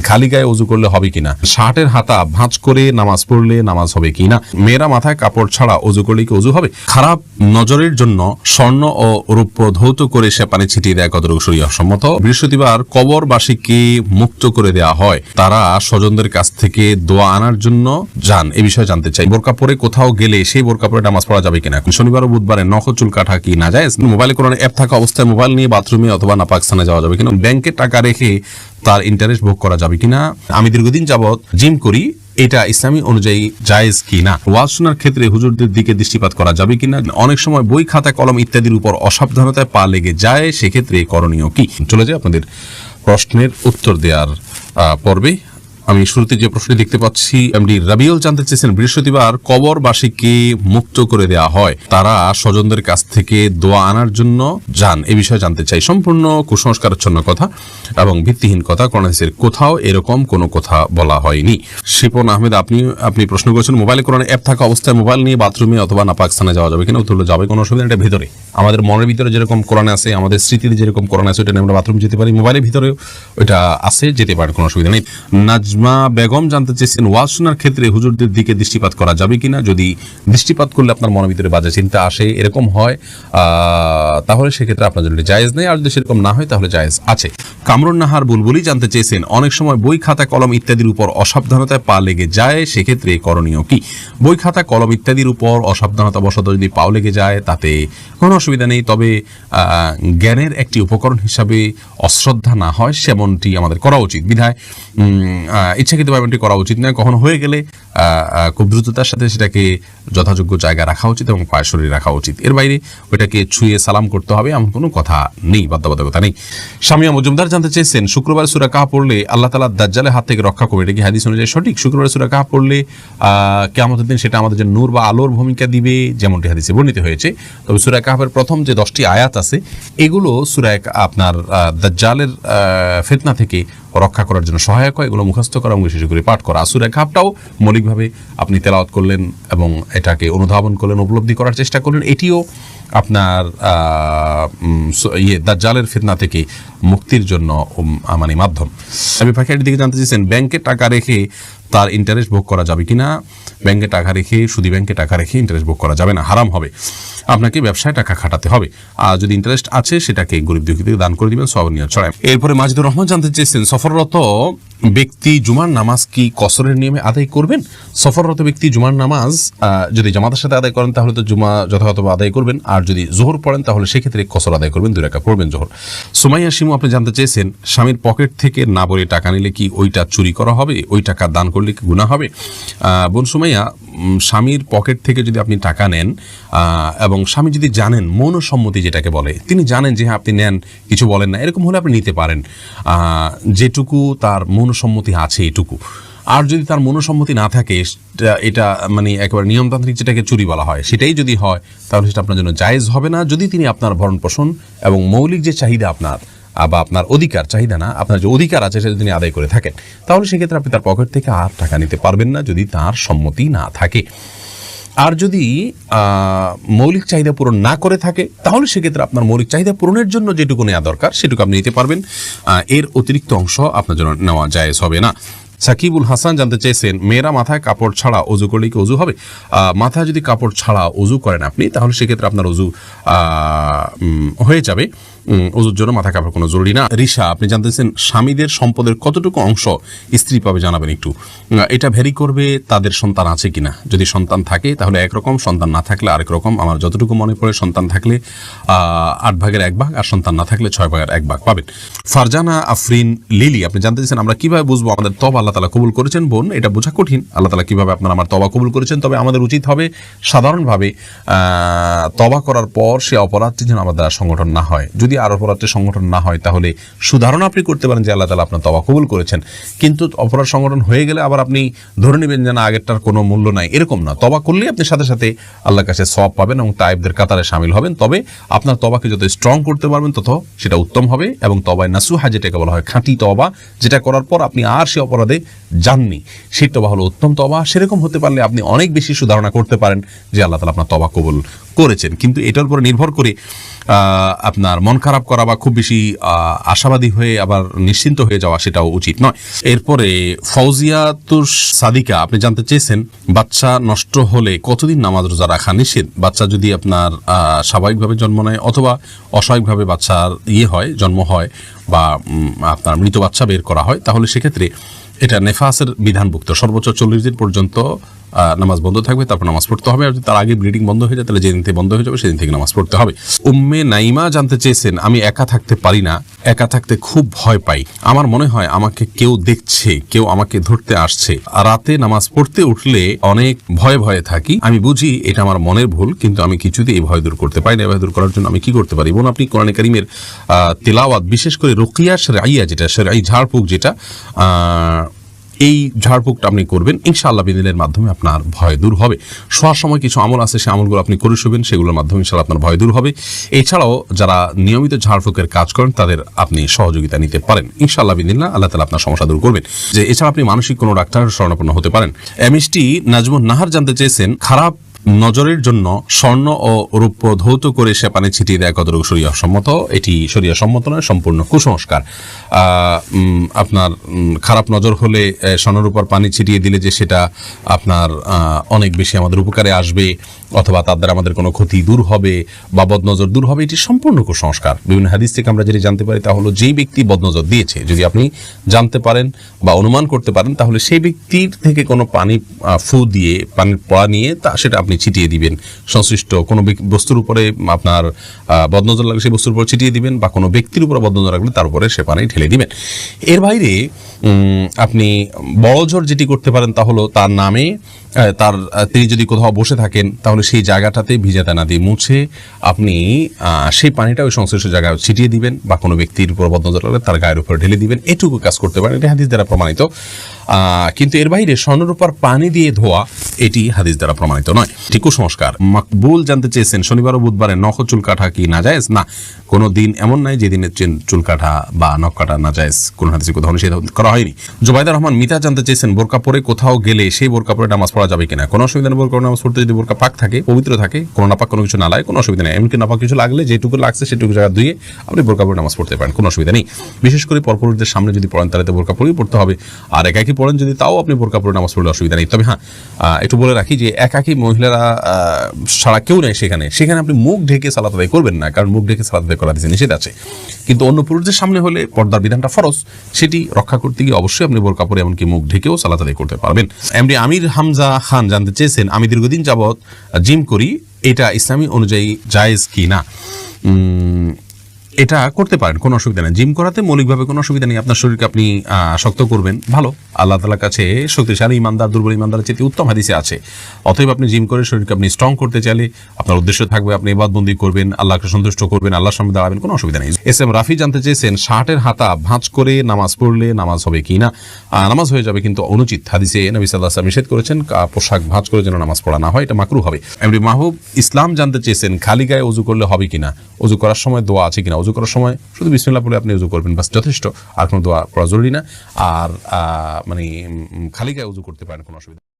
খালি গায়ে অজু করলে হবে কিনা? শার্টের হাতা ভাঁজ করে নামাজ পড়লে নামাজ হবে কিনা? মেয়েরা মাথায় কাপড় ছাড়া অজু করলে কি অজু হবে? খারাপ নজরের জন্য স্বর্ণ ও রূপ্য ধৌত করে সে পানি ছিটিয়ে দেয় কতটুকু শরীয় বৃহস্পতিবার কবরবাসীকে মুক্ত করে দেওয়া হয়। তারা স্বজনদের কাছ থেকে দোয়া আনার জন্য যান। এ বিষয়ে জানতে চাই, বোরকা পরে কোথাও গেলে সেই বোরকা পরে নামাজ পড়া যাবে কিনা? শনিবার ও বুধবারে নখ চুল কাটা কি না যায়? মোবাইলে কোনো অ্যাপ থাকা অবস্থায় মোবাইল নিয়ে বাথরুমে অথবা নাপাক স্থানে যাওয়া যাবে কিনা? ব্যাংকে টাকা রেখে তার ইন্টারেস্ট ভোগ করা যাবে কিনা? আমি দীর্ঘদিন যাবৎ জিম করি, এটা ইসলামী অনুযায়ী জায়েজ কি না ওয়াজ শোনার ক্ষেত্রে হুজুরদের দিকে দৃষ্টিপাত করা যাবে কিনা? অনেক সময় বই, খাতা, কলম ইত্যাদির উপর অসাবধানতায় পা লেগে যায়, সেক্ষেত্রে করণীয় কি? চলে যায় আপনাদের প্রশ্নের উত্তর দেওয়ার পর্বে। আমি শুরুতে যে প্রশ্নটি দেখতে পাচ্ছি, এমডি রাবিউল জানতে চেয়েছেন, বৃহস্পতিবার কবরবাসীকে মুক্ত করে দেওয়া হয়। তারা স্বজনদের কাছ থেকে দোয়া আনার জন্য যান। এ বিষয়ে জানতে চাই। সম্পূর্ণ কুসংস্কারচ্ছন্ন কথা এবং ভিত্তিহীন কথা। কোরআনের কোথাও এরকম কোনো কথা বলা হয়নি। শিপন আহমেদ, আপনি আপনি প্রশ্ন করেছেন, মোবাইলে কোরআন অ্যাপ থাকা অবস্থায় মোবাইল নিয়ে বাথরুমে অথবা নাপাক স্থানে যাওয়া যাবে কিনা? উত্তর যাবে। কোনো অসুবিধা এটা ভিতরে। আমাদের মনের ভিতরে যেরকম কোরআন আছে, আমাদের স্মৃতিতে যেরকম কোরআন আছে নিয়ে আমরা বাথরুম যেতে পারি, মোবাইলের ভিতরেও ওইটা আছে, যেতে পারে, কোনো অসুবিধা নেই। নাজমা বেগম জানতে চেয়েছেন, ওয়াজ শোনার ক্ষেত্রে হুজুরদের দিকে দৃষ্টিপাত করা যাবে কিনা? যদি দৃষ্টিপাত করলে আপনার মনের ভিতরে বাজে চিন্তা আসে, এরকম হয় তাহলে সেক্ষেত্রে আপনার জন্য জায়েজ নেই। আর যদি সেরকম না হয়, তাহলে জায়েজ আছে। কামরুন নাহার বুলবুলি জানতে চেয়েছেন, অনেক সময় বই, খাতা, কলম ইত্যাদির উপর অসাবধানতায় পা লেগে যায়, সেক্ষেত্রে করণীয় কি? বই, খাতা, কলম ইত্যাদির উপর অসাবধানতা বশত যদি পাও লেগে যায়, তাতে কোনো অসুবিধা নেই। তবে জ্ঞানের একটি উপকরণ হিসাবে অশ্রদ্ধা না হয়, সেমনটি আমাদের করা উচিত। বিধায় ইচ্ছাকৃতভাবে এমনটি করা উচিত নয়। কখন হয়ে গেলে খুব দ্রুততার সাথে সেটাকে যথাযোগ্য জায়গায় রাখা উচিত এবং পায়ে শরীরে রাখা উচিত। এর বাইরে ওইটাকে ছুঁয়ে সালাম করতে হবে এমন কোনো কথা নেই, বাধ্যবাধকতা নেই। সামিয়া মজুমদার জানতে চেয়েছেন, শুক্রবার সুরা কাহা পড়লে আল্লাহ তালা দাজ্জালের হাত থেকে রক্ষা করবে। এটা কি হাদিস অনুযায়ী সঠিক? শুক্রবার সুরা কাহা পড়লে কেমন দিন সেটা আমাদের যে নূর বা আলোর ভূমিকা দিবে, যেমনটি হাদিসে বর্ণিত হয়েছে। তবে সুরা কাহাবের প্রথম যে দশটি আয়াত আছে, এগুলো সুরায় আপনার দাজ্জালের ফেতনা থেকে রক্ষা করার জন্য সহায়ক হয়। এগুলো মুখস্থ করা এবং বিশেষ করে পাঠ করা। আসুরা কাপটাও মৌলিকভাবে আপনি তেলাওয়াত করলেন এবং এটাকে অনুধাবন করলেন, উপলব্ধি করার চেষ্টা করলেন, এটিও আপনার ইয়ে দাজ্জালের ফিতনা থেকে মুক্তির জন্য মানে মাধ্যম। আমি পাখিয়াটির দিকে জানতে চেয়েছেন, ব্যাংকে টাকা রেখে তার ইন্টারেস্ট ভোগ করা যাবে কিনা? ব্যাংকে টাকা রেখে, সুদি ব্যাংকে টাকা রেখে ইন্টারেস্ট ভোগ করা যাবে না, হারাম হবে। আপনাকে ব্যবসায় টাকা খাটাতে হবে। আর যদি ইন্টারেস্ট আছে, সেটাকে গরিব দুঃখীদের দান করে দিবেন সব নিয়ে ছড়ায়। এরপরে মাজিদুর রহমান জানতে চেয়েছেন, সফররত ব্যক্তি জুমার নামাজ কি কসরের নিয়মে আদায় করবেন? সফররত ব্যক্তি জুমার নামাজ যদি জামাতের সাথে আদায় করেন, তাহলে তো জুমা যথাযথভাবে আদায় করবেন। আর যদি জোহর পড়েন, তাহলে সেক্ষেত্রে কসর আদায় করবেন দু রাখা পড়বেন জোহর। সুমাইয়া সিমু আপনি জানতে চেয়েছেন, স্বামীর পকেট থেকে না বলে টাকা নিলে কি ওইটা চুরি করা হবে? ওই টাকা দান করলে কি গুণা হবে? বোন সুমাইয়া স্বামীর পকেট থেকে যদি আপনি টাকা নেন এবং স্বামী যদি জানেন মনসম্মতি যেটাকে বলে, তিনি জানেন যে হ্যাঁ আপনি নেন, কিছু বলেন না, এরকম হলে আপনি নিতে পারেন। যেটুকু তার মনসম্মতি আছে এটুকু। আর যদি তার মনসম্মতি না থাকে এটা মানে একেবারে নিয়মতান্ত্রিক যেটাকে চুরি বলা হয়, সেটাই যদি হয়, তাহলে সেটা আপনার জন্য জায়েজ হবে না। যদি তিনি আপনার ভরণ পোষণ এবং মৌলিক যে চাহিদা আপনার বা আপনার অধিকার, চাহিদা না, আপনার যে অধিকার আছে সেটা তিনি আদায় করে থাকেন। তাহলে সেক্ষেত্রে আপনি তার পকেট থেকে আর টাকা নিতে পারবেন না যদি তার সম্মতি না থাকে। আর যদি মৌলিক চাহিদা পূরণ না করে থাকে, তাহলে সেক্ষেত্রে আপনার মৌলিক চাহিদা পূরণের জন্য যেটুকু নেওয়া দরকার, সেটুকু আপনি নিতে পারবেন। এর অতিরিক্ত অংশ আপনার জন্য নেওয়া জায়েজ হবে না। সাকিবুল হাসান জানতে চেয়েছেন মেয়েরা মাথায় কাপড় ছাড়া অজু করলে কি অজু হবে? মাথায় যদি কাপড় ছাড়া অজু করেন আপনি, তাহলে সেক্ষেত্রে আপনার অজু হয়ে যাবে। অজুর জন্য মাথা কাপড় কোনো জরুরি না। রিসা আপনি জানতেছেন স্বামীদের সম্পদের কতটুকু অংশ স্ত্রী পাবে জানাবেন একটু। এটা ভ্যারি করবে তাদের সন্তান আছে কিনা। যদি সন্তান থাকে, তাহলে একরকম সন্তান না থাকলে আরেক রকম। আমার যতটুকু মনে পড়ে, সন্তান থাকলে আট ভাগের এক ভাগ, আর সন্তান না থাকলে ছয় ভাগের এক ভাগ পাবেন। ফারজানা আফরিন লিলি, আপনি জানতে চাইছেন আমরা কীভাবে বুঝব আমাদের তবা আল্লাহ তালা কবুল করেছেন, বোন, এটা বোঝা কঠিন। আল্লাহ তালা কীভাবে আপনার আমার তবা কবুল করেছেন? তবে আমাদের উচিত হবে সাধারণভাবে তবা করার পর সে অপরাধটি যেন আমাদের দ্বারা সংগঠন না হয়। যদি আর অপরাধটি সংগঠন না হয়, তাহলে সুধারণা আপনি করতে পারেন যে আল্লাহ তালা আপনার তবা কবুল করেছেন। কিন্তু অপরাধ সংগঠন হয়ে গেলে আবার আপনি ধরে নেবেন যে না, আগেরটার কোনো মূল্য নাই। এরকম না। তবা করলেই আপনি সাথে সাথে আল্লাহর কাছে সব পাবেন এবং তাইবদের কাতারে সামিল হবেন। তবে আপনার তবাকে যত স্ট্রং করতে পারবেন, তত সেটা উত্তম হবে এবং তবায় নাসুহা, যেটাকে বলা হয় খাঁটি তবা যেটা করার পর আপনি আর সে অপরাধে যাননি। সেই তবা হলো উত্তম তবা সেরকম হতে পারলে আপনি অনেক বেশি সুধারণা করতে পারেন যে আল্লাহ তালা আপনার তবা কবুল করেছেন। কিন্তু এটার উপরে নির্ভর করে আপনার মন খারাপ করা বা খুব বেশি আশাবাদী হয়ে আবার নিশ্চিন্ত হয়ে যাওয়া সেটাও উচিত নয়। এরপরে ফৌজিয়া তুস সাদিকা, আপনি জানতে চেয়েছেন, বাচ্চা নষ্ট হলে কতদিন নামাজ রোজা রাখা নিষেধ? বাচ্চা যদি আপনার স্বাভাবিকভাবে জন্ম নেয় অথবা অস্বাভাবিকভাবে বাচ্চার ইয়ে হয়, জন্ম হয় বা আপনার মৃত বাচ্চা বের করা হয়, তাহলে সেক্ষেত্রে এটা নেফাসের বিধানভুক্ত। সর্বোচ্চ চল্লিশ দিন পর্যন্ত নামাজ বন্ধ থাকবে, তারপর নামাজ পড়তে হবে। আর তার আগে ব্লিডিং বন্ধ হয়ে যায়, তাহলে যেদিন থেকে বন্ধ হয়ে যাবে, সেদিন থেকে নামাজ পড়তে হবে। উম্মে নাইমা জানতে চেয়েছেন, আমি একা থাকতে পারি না, একা থাকতে খুব ভয় পাই। আমার মনে হয় আমাকে কেউ দেখছে, কেউ আমাকে ধরতে আসছে। রাতে নামাজ পড়তে উঠলে অনেক ভয়ে ভয়ে থাকি। আমি বুঝি এটা আমার মনের ভুল, কিন্তু আমি কিছুতে এই ভয় দূর করতে পারি না। ভয় দূর করার জন্য আমি কি করতে পারি? বোন, আপনি কোরআন কারিমের তেলাওয়াত, বিশেষ করে রোকিয়া সেরাইয়া যেটা সেরাই ঝাড়ফুঁক যেটা এই ঝাড়ফুঁকটা আপনি করবেন, ইনশাআল্লাহ বিদিনের মাধ্যমে আপনার ভয় দূর হবে। শোয়ার সময় কিছু আমল আছে সে আমলগুলো আপনি করে শুবেন, সেগুলোর মাধ্যমে ইনশাআল্লাহ আপনার ভয় দূর হবে। এছাড়াও যারা নিয়মিত ঝাড়ফুঁকের কাজ করেন, তাদের আপনি সহযোগিতা নিতে পারেন। ইনশাআল্লাহ বিদিন আল্লাহ তালা আপনার সমস্যা দূর করবেন। যে এছাড়া আপনি মানসিক কোনো ডাক্তার শরণাপন্ন হতে পারেন। এমএসটি নাজমুন নাহার জানতে চেয়েছেন, খারাপ নজরের জন্য স্বর্ণ ও রূপ্য ধৌত করে সে পানি ছিটিয়ে দেয় কতটুকু সরিয়া সম্মত এটি সরিয়া সম্মত নয়, সম্পূর্ণ কুসংস্কার। আপনার খারাপ নজর হলে স্বর্ণরূপর উপর পানি ছিটিয়ে দিলে যে সেটা আপনার অনেক বেশি আমাদের উপকারে আসবে। অথবা তার দ্বারা আমাদের কোনো ক্ষতি দূর হবে বা বদনজর দূর হবে, এটি সম্পূর্ণ কুসংস্কার। বিভিন্ন হাদিস থেকে আমরা যেটি জানতে পারি, তা হলো যেই ব্যক্তি বদনজর দিয়েছে, যদি আপনি জানতে পারেন বা অনুমান করতে পারেন, তাহলে সেই ব্যক্তির থেকে কোনো পানি ফু দিয়ে পানির পড়া নিয়ে তা, সেটা আপনি ছিটিয়ে দিবেন। সংশ্লিষ্ট কোনো বস্তুর উপরে আপনার বদনজর লাগলে সেই বস্তুর উপর ছিটিয়ে দিবেন বা কোনো ব্যক্তির উপর বদনজর লাগলে তার উপরে সে পানি ঢেলে দিবেন। এর বাইরে আপনি বড় জোর যেটি করতে পারেন তা হলো তার নামে তার তিনি যদি কোথাও বসে থাকেন, তাহলে সেই জায়গাটাতে ভিজা দানা দিয়ে মুছে আপনি সেই পানিটা ওই সংশ্লিষ্ট জায়গায় ছিটিয়ে দিবেন বা কোনো ব্যক্তির উপর বদনজর তার গায়ের উপর ঢেলে দিবেন। এটুকু কাজ করতে পারেন। এটা হাদিস দ্বারা প্রমাণিত। কিন্তু এর বাইরে স্বর্ণরূপার পানি দিয়ে ধোয়া, এটি হাদিস দ্বারা প্রমাণিত নয়। এটি কুসংস্কার। মাকবুল জানতে চেয়েছেন, শনিবার ও বুধবারে নখ চুল কাটা কি না যায় না, কোনো দিন এমন নাই যেদিনের চুল কাটা বা নখ কাটা না যায় কোন হাদিসে কোথাও নিষেধ করা হয়নি। জোবাইদা রহমান মিতা জানতে চেয়েছেন, বোরকা পরে কোথাও গেলে সেই বোরকা পরে নামাজ পড়া যাবে কিনা? কোনো অসুবিধা নেই, বোরকা নামাজ পড়তে যদি বোরকা পাক থাকে, পবিত্র থাকে, কোনো নাপাক কোনো কিছু না লাগে, কোনো অসুবিধা নেই। এমনকি নাপাক কিছু লাগলে যেটুকু লাগছে সেটুকু জায়গা ধুয়ে আপনি বোরকা পরে নামাজ পড়তে পারেন, কোনো অসুবিধা নেই। বিশেষ করে পরপুরুষদের সামনে যদি পড়েন, তাহলে তো বোরকা পরেই পড়তে হবে। আর একাকি পড়েন যদি তাও আপনি বোরকা পরে নামাজ পড়লে অসুবিধা নেই। তবে হ্যাঁ একটু বলে রাখি যে একাকি মহিলারা সারা কেউ নেই সেখানে। সেখানে আপনি মুখ ঢেকে সালাত করবেন না, কারণ মুখ ঢেকে সালাত করা দিতে নিষেধ আছে। কিন্তু অন্য পুরুষদের সামনে হলে পর্দার বিধানটা ফরজ। সেটি রক্ষা করতে গিয়ে অবশ্যই আপনি বোরকা পরে এমনকি মুখ ঢেকেও সালাত করতে পারবেন। এমডি আমির হামজা খান জানতে চেয়েছেন, আমি দীর্ঘদিন যাবৎ জিম করি, এটা ইসলামী অনুযায়ী জায়েজ কি না এটা করতে পারেন, কোনো অসুবিধা নেই। জিম করাতে মৌলিকভাবে কোনো অসুবিধা নেই। আপনার শরীরকে আপনি শক্ত করবেন। ভালো। আল্লাহ তালার কাছে শক্তিশালী ইমানদার, দুর্বল ইমানদার চেয়ে উত্তম হাদিসে আছে। অতএব আপনি জিম করে শরীরকে আপনি স্ট্রং করতে চাইলে আপনার উদ্দেশ্য থাকবে আপনি এবাদবন্দি করবেন, আল্লাহকে সন্তুষ্ট করবেন, আল্লাহর সামনে দাঁড়াবেন, কোনো অসুবিধা নেই। এস এম রাফি জানতে চেয়েছেন, শার্টের হাতা ভাঁজ করে নামাজ পড়লে নামাজ হবে কি না? নামাজ হয়ে যাবে কিন্তু অনুচিত। হাদিসে নবী সাল্লাহ নিষেধ করেছেন পোশাক ভাঁজ করে যেন নামাজ পড়া না হয়, এটা মাকরু হবে। এমনি মাহবুব ইসলাম জানতে চেয়েছেন, খালি গায়ে অজু করলে হবে কিনা অজু করার সময় দোয়া আছে কিনা? অজু করার সময় শুধু বিসমিল্লাহ বলে আপনি উজু করবেন, বাস যথেষ্ট। আর কোনো দোয়া করা জরুরি না। আর মানে খালি গায়ে উজু করতে পারেন, কোনো অসুবিধা